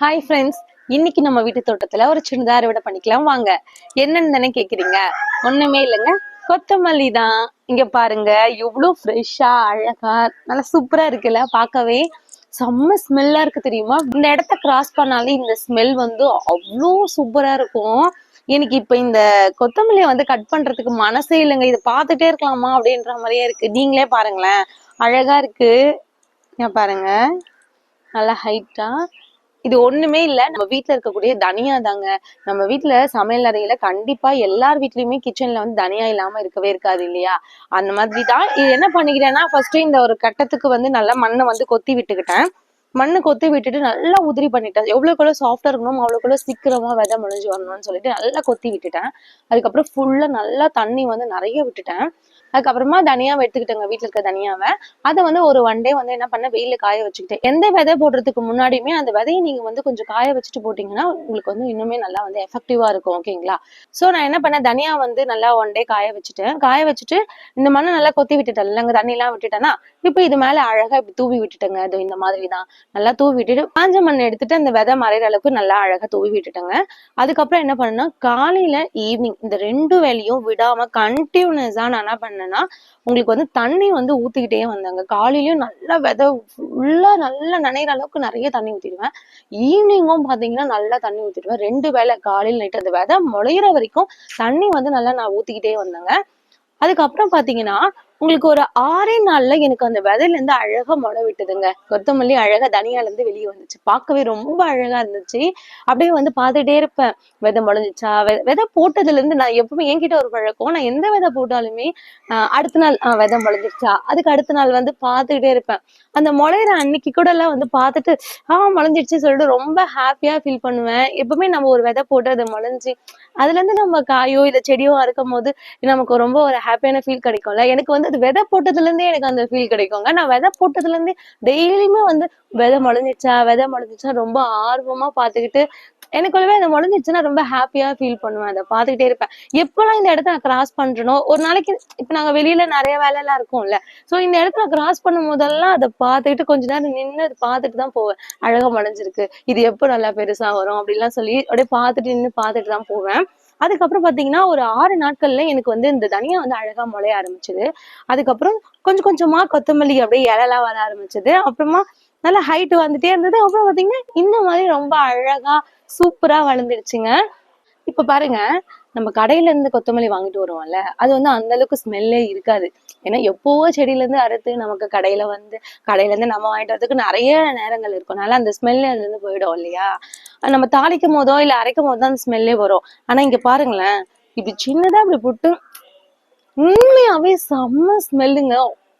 Hi friends இன்னைக்கு நம்ம வீட்டு தோட்டத்துல ஒரு சின்னதா அறுவடை பண்ணிக்கலாம். வாங்க. என்னன்னு தானே கேக்குறீங்க? ஒண்ணுமே இல்லைங்க. கொத்தமல்லி தான். இங்க பாருங்க. எவ்வளவு ஃப்ரெஷ்ஷா அழகா நல்லா சூப்பரா இருக்குல்ல பார்க்கவே. செம்ம ஸ்மெல்லா இருக்கு தெரியுமா? இந்த இடத்த கிராஸ் பண்ணாலே இந்த ஸ்மெல் வந்து அவ்வளோ சூப்பரா இருக்கும். எனக்கு இப்ப இந்த கொத்தமல்லியை வந்து கட் பண்றதுக்கு மனசே இல்லைங்க. இதை பார்த்துட்டே இருக்கலாமா அப்படின்ற மாதிரியே இருக்கு. நீங்களே பாருங்களேன். அழகா இருக்கு. பாருங்க. நல்லா ஹைட்டா இது ஒண்ணுமே இல்ல. நம்ம வீட்டுல இருக்கக்கூடிய தனியா தாங்க. நம்ம வீட்டுல சமையல் அறையில கண்டிப்பா எல்லார் வீட்லயுமே கிச்சன்ல வந்து தனியா இல்லாம இருக்கவே இருக்காது இல்லையா? அந்த மாதிரி தான். இது என்ன பண்ணிக்கிறேன்னா ஃபர்ஸ்ட் இந்த ஒரு கட்டத்துக்கு வந்து நல்லா மண்ணை வந்து கொத்தி விட்டுக்கிட்டேன். மண்ணை கொத்தி விட்டுட்டு நல்லா உதிரி பண்ணிட்டேன். எவ்வளவுக்குள்ள சாஃப்டா இருக்கணும் அவ்வளவுக்குள்ள சீக்கிரமா விதை முழிஞ்சு வரணும்னு சொல்லிட்டு நல்லா கொத்தி விட்டுட்டேன். அதுக்கப்புறம் ஃபுல்லா நல்லா தண்ணி வந்து நிறைய விட்டுட்டேன். அதுக்கப்புறமா தனியாவை எடுத்துக்கிட்டேங்க. வீட்டில் இருக்க தனியாவை. அதை வந்து ஒரு ஒன் டே வந்து என்ன பண்ண வெயில காய வச்சுக்கிட்டேன். எந்த விதை போடுறதுக்கு முன்னாடியுமே அந்த விதையை நீங்க வந்து கொஞ்சம் காய வச்சுட்டு போட்டீங்கன்னா உங்களுக்கு வந்து இன்னுமே நல்லா வந்து எஃபெக்டிவா இருக்கும் ஓகேங்களா சோ நான் என்ன பண்ணேன் தனியா வந்து நல்லா ஒன் டே காய வச்சுட்டேன். காய வச்சுட்டு இந்த மண்ணை நல்லா கொத்தி விட்டுட்டேன் இல்லைங்க தண்ணி எல்லாம் விட்டுட்டேன்னா இப்போ இது மேல அழகா இப்படி தூவி விட்டுட்டேங்க. அது இந்த மாதிரி தான். நல்லா தூவி விட்டுட்டு காஞ்ச மண் எடுத்துட்டு அந்த விதை மறையிற அளவுக்கு நல்லா அழகா தூவி விட்டுட்டேங்க. அதுக்கப்புறம் என்ன பண்ணேன்னா காலையில ஈவினிங் இந்த ரெண்டு வேலையும் விடாம கண்டினியூஸா நான் என்ன என்னன்னா உங்களுக்கு வந்து தண்ணி வந்து ஊத்திக்கிட்டே வந்தாங்க. காலையிலயும் நல்லா விதை ஃபுல்லா நல்லா நனைகிற அளவுக்கு நிறைய தண்ணி ஊத்திடுவேன். ஈவினிங்கும் பாத்தீங்கன்னா நல்லா தண்ணி ஊத்திடுவேன். ரெண்டு வேளை காலையில் நைட்டு அந்த விதை முளையிற வரைக்கும் தண்ணி வந்து நல்லா நான் ஊத்திக்கிட்டே வந்தேங்க. அதுக்கப்புறம் பாத்தீங்கன்னா உங்களுக்கு ஒரு ஆறே நாள்ல எனக்கு அந்த விதையில இருந்து அழகா முளை விட்டுதுங்க. கொத்தமல்லி அழகா தனியால இருந்து வெளியே வந்துச்சு. பார்க்கவே ரொம்ப அழகா இருந்துச்சு. அப்படியே வந்து பார்த்துட்டே இருப்பேன். விதை முளைஞ்சிச்சா? வெ- விதை போட்டதுல இருந்து நான் எப்பவுமே என்கிட்ட ஒரு பழக்கம். நான் எந்த விதை போட்டாலுமே அடுத்த நாள் ஆஹ் விதை முளைஞ்சிருச்சா? அதுக்கு அடுத்த நாள் வந்து பார்த்துக்கிட்டே இருப்பேன். அந்த முளையிற அன்னைக்கு கூட எல்லாம் வந்து பார்த்துட்டு ஆ முளைஞ்சிடுச்சு சொல்லிட்டு ரொம்ப ஹாப்பியா ஃபீல் பண்ணுவேன். எப்பவுமே நம்ம ஒரு விதை போட்டு அதை முளைஞ்சி அதுல இருந்து நம்ம காயோ இல்லை செடியோ அறுக்கும் போது நமக்கு ரொம்ப ஒரு ஹாப்பியான ஃபீல் கிடைக்கும்ல. எனக்கு வந்து அது விதை போட்டதுல இருந்தே எனக்கு அந்த ஃபீல் கிடைக்குங்க. நான் விதை போட்டதுல இருந்தே டெய்லியுமே வந்து விதை முளைஞ்சிச்சா விதை முளைஞ்சிச்சா ரொம்ப ஆர்வமா பாத்துக்கிட்டு எனக்குள்ளவே அந்த முளைஞ்சிச்சுன்னா ரொம்ப ஹாப்பியா ஃபீல் பண்ணுவேன். அதை பார்த்துக்கிட்டே இருப்பேன். எப்பெல்லாம் இந்த இடத்த நான் கிராஸ் பண்றேனோ ஒரு நாளைக்கு இப்ப நாங்க வெளியில நிறைய வேலை எல்லாம் இருக்கும்ல சோ இந்த இடத்துல கிராஸ் பண்ணும் போதெல்லாம் அதை பார்த்துக்கிட்டு கொஞ்ச நேரம் நின்று அதை பார்த்துட்டு தான் போவேன். அழகா முளைஞ்சிருக்கு. இது எப்போ நல்லா பெருசா வரும் அப்படிலாம் சொல்லி அப்படியே பார்த்துட்டு நின்று பார்த்துட்டு தான் போவேன். அதுக்கப்புறம் பாத்தீங்கன்னா ஒரு ஆறு நாட்கள்ல எனக்கு வந்து இந்த தனியா வந்து அழகா முளைய ஆரம்பிச்சது. அதுக்கப்புறம் கொஞ்சம் கொஞ்சமா கொத்தமல்லி அப்படியே இலைலாம் வர ஆரம்பிச்சது. அப்புறமா நல்லா ஹைட் வந்துட்டே இருந்தது. அப்புறம் பாத்தீங்கன்னா இந்த மாதிரி ரொம்ப அழகா சூப்பரா வளர்ந்துடுச்சுங்க இப்ப பாருங்க நம்ம கடையில இருந்து கொத்தமல்லி வாங்கிட்டு வருவோம்ல அது வந்து அந்த அளவுக்கு ஸ்மெல்லே இருக்காது. ஏன்னா எப்போவோ செடியில இருந்து அறுத்து நமக்கு கடையில வந்து கடையில இருந்து நம்ம வாங்கிட்டு வரதுக்கு நிறைய நேரங்கள் இருக்கும். அதனால அந்த ஸ்மெல் அதுல இருந்து போயிடும் இல்லையா? நம்ம தாளிக்கும் போதோ இல்ல அரைக்கும் போதோ தான் அந்த ஸ்மெல்லே வரும். ஆனா இங்க பாருங்களேன் இப்படி சின்னதா இப்படி போட்டு உண்மையாவே செம்ம ஸ்மெல்லுங்க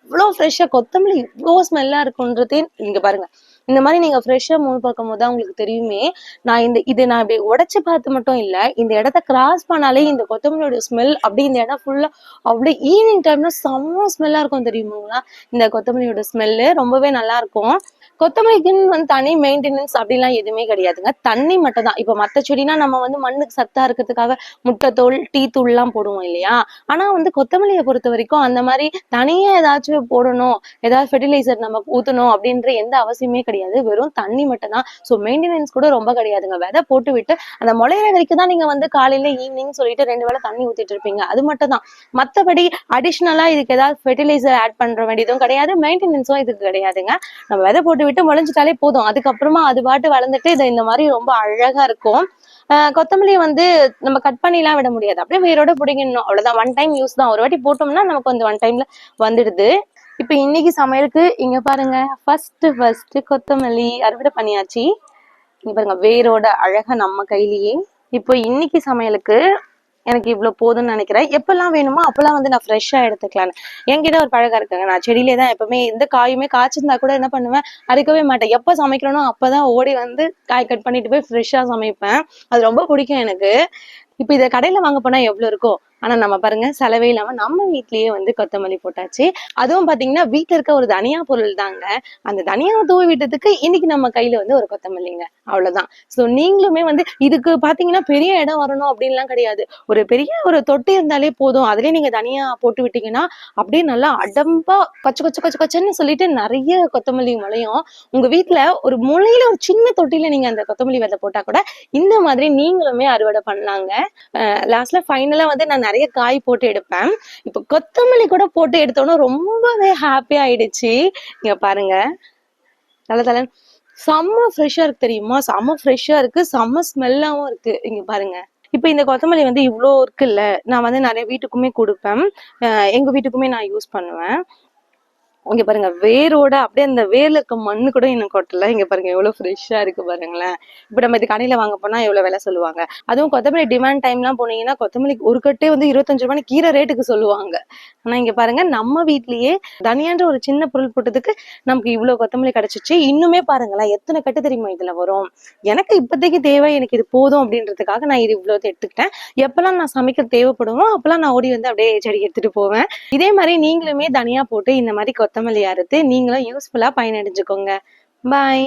அவ்வளோ ஃப்ரெஷ்ஷாக கொத்தமல்லி இவ்வளோ ஸ்மெல்லா இருக்குன்றதே இங்கே பாருங்க. இந்த மாதிரி நீங்க ஃப்ரெஷ்ஷா மூணு பார்க்கும் போது தான் உங்களுக்கு தெரியுமே. நான் இந்த இது நான் இப்படி உடைச்சு பார்த்து மட்டும் இல்ல இந்த இடத்த கிராஸ் பண்ணாலே இந்த கொத்தமல்லியோட ஸ்மெல் அப்படி இந்த இடம் ஃபுல்லா அப்படியே ஈவினிங் டைம்ல செம்ம ஸ்மெல்லா இருக்கும் தெரியுமாங்களா இந்த கொத்தமல்லியோட ஸ்மெல்லு ரொம்பவே நல்லா இருக்கும். கொத்தமல்லிக்குன்னு வந்து தனி மெயின்டெனன்ஸ் அப்படிலாம் எதுவுமே கிடையாதுங்க. தண்ணி மட்டும் தான் இப்போ மற்ற செடினா நம்ம வந்து மண்ணுக்கு சத்தா இருக்கிறதுக்காக முட்டைத்தோல் டீ தூள்லாம் போடுவோம் இல்லையா? ஆனா வந்து கொத்தமல்லியை பொறுத்த வரைக்கும் அந்த மாதிரி தனியா ஏதாச்சும் போடணும். ஏதாவது ஃபெர்டிலைசர் நம்ம ஊத்தணும் அப்படின்ற எந்த அவசியமே கிடையாது. வெறும் தண்ணி மட்டும் தான் ஸோ மெயின்டெனன்ஸ் கூட ரொம்ப கிடையாதுங்க. விதை போட்டு விட்டு அந்த முளையிற வரைக்கும் தான் நீங்க வந்து காலையில ஈவினிங் சொல்லிட்டு ரெண்டு வேளை தண்ணி ஊத்திட்டு இருப்பீங்க. அது மட்டும் தான் மற்றபடி அடிஷ்னலா இதுக்கு ஏதாவது ஃபெர்டிலைசர் ஆட் பண்ற வேண்டியதும் கிடையாது. மெயின்டெனன்ஸும் இதுக்கு கிடையாதுங்க. நம்ம விதை போட்டு விட்டு முளைஞ்சிட்டாலே போதும். அதுக்கப்புறமா அது பாட்டு வளர்ந்துட்டு இது இந்த மாதிரி ரொம்ப அழகா இருக்கும். ஆஹ் கொத்தமல்லி வந்து நம்ம கட் பண்ணிலாம் விட முடியாது. அப்படியே வேரோட பிடிக்கணும் அவ்வளவுதான். ஒன் டைம் யூஸ் தான். ஒரு வாட்டி போட்டோம்னா நமக்கு வந்து ஒன் டைம்ல வந்துடுது. இப்போ இன்னைக்கு சமையலுக்கு இங்க பாருங்க ஃபர்ஸ்ட் ஃபர்ஸ்ட் கொத்தமல்லி அறுவடை பண்ணியாச்சு. இங்க பாருங்க வேரோட அழக நம்ம கையிலேயே. இப்போ இன்னைக்கு சமையலுக்கு எனக்கு இவ்வளவு போதும்னு நினைக்கிறேன். எப்பெல்லாம் வேணுமோ அப்பெல்லாம் வந்து நான் ஃப்ரெஷ்ஷா எடுத்துக்கலான்னு என்கிட்ட ஒரு பழக்கம் இருக்குங்க. நான் செடியிலே தான் எப்பவுமே எந்த காயுமே காய்ச்சிருந்தா கூட என்ன பண்ணுவேன்? அறுக்கவே மாட்டேன். எப்போ சமைக்கிறனோ அப்பதான் ஓடி வந்து காய் கட் பண்ணிட்டு போய் ஃப்ரெஷ்ஷா சமைப்பேன். அது ரொம்ப பிடிக்கும் எனக்கு. இப்போ இதை கடையில வாங்க போனா எவ்வளவு இருக்கும் ஆனா நம்ம பாருங்க செலவே இல்லாம நம்ம வீட்லயே வந்து கொத்தமல்லி போட்டாச்சு. அதுவும் பாத்தீங்கன்னா வீட்டுல இருக்க ஒரு தனியா பொருள் தாங்க. அந்த தனியாவை தூவி விட்டதுக்கு இன்னைக்கு நம்ம கையில வந்து ஒரு கொத்தமல்லிங்க. அவ்வளவுதான். சோ நீங்களுமே வந்து இதுக்கு பாத்தீங்கன்னா பெரிய இடம் வரணும் அப்படின்லாம் கிடையாது. ஒரு பெரிய ஒரு தொட்டி இருந்தாலே போதும். அதுலயே நீங்க தனியா போட்டு விட்டீங்கன்னா அப்படியே நல்லா அடம்பா கொச்ச கொச்ச கொச்ச கொச்சன்னு சொல்லிட்டு நிறைய கொத்தமல்லி முளையும். உங்க வீட்டுல ஒரு முளையில ஒரு சின்ன தொட்டில நீங்க அந்த கொத்தமல்லி விதை போட்டா கூட இந்த மாதிரி நீங்களுமே அறுவடை பண்ணலாங்க. லாஸ்ட்ல ஃபைனலா வந்து நான் நிறைய காய் போட்டு எடுப்பேன். இப்போ கொத்தமல்லி கூட போட்டு எடுத்தோன்னா ரொம்பவே ஹாப்பி ஆயிடுச்சு. இங்க பாருங்க. நல்ல தலை. செம்ம ஃப்ரெஷ்ஷா இருக்கு தெரியுமா? செம்ம ஃப்ரெஷ்ஷா இருக்கு. செம்ம ஸ்மெல்லாவும் இருக்கு. இங்க பாருங்க. இப்போ இந்த கொத்தமல்லி வந்து இவ்வளோ இருக்குல்ல. நான் வந்து நிறைய வீட்டுக்குமே கொடுப்பேன். அஹ் எங்க வீட்டுக்குமே நான் யூஸ் பண்ணுவேன். இங்க பாருங்க வேரோட அப்படியே அந்த வேர்ல இருக்க மண்ணு கூட இன்னும் கொட்டல. இங்க பாருங்க எவ்வளவு ஃப்ரெஷ்ஷா இருக்கு பாருங்களேன். இப்ப நம்ம இது கடையில வாங்க போனா எவ்வளவு விலை சொல்லுவாங்க. அதுவும் கொத்தமல்லி டிமாண்ட் டைம்லாம் போனீங்கன்னா கொத்தமல்லி ஒரு கட்டே வந்து இருபத்தஞ்சு ரூபாய் கீரை ரேட்டுக்கு சொல்லுவாங்க. ஆனா இங்க பாருங்க நம்ம வீட்லயே தனியான்ற ஒரு சின்ன பொருள் போட்டதுக்கு நமக்கு இவ்வளவு கொத்தமல்லி கிடைச்சிச்சு. இன்னுமே பாருங்களேன் எத்தனை கட்டு தெரியுமா இதுல வரும்? எனக்கு இப்போதைக்கு தேவை எனக்கு இது போதும் அப்படின்றதுக்காக நான் இது இவ்வளவு எடுத்துக்கிட்டேன். எப்பெல்லாம் நான் சமைக்க தேவைப்படுமோ அப்பெல்லாம் நான் ஓடி வந்து அப்படியே செடி எடுத்துட்டு போவேன். இதே மாதிரி நீங்களுமே தனியா போட்டு இந்த மாதிரி கொத்தமல்லி அறுத்து நீங்களும் யூஸ்ஃபுல்லா பயனடைஞ்சுக்கோங்க. பாய்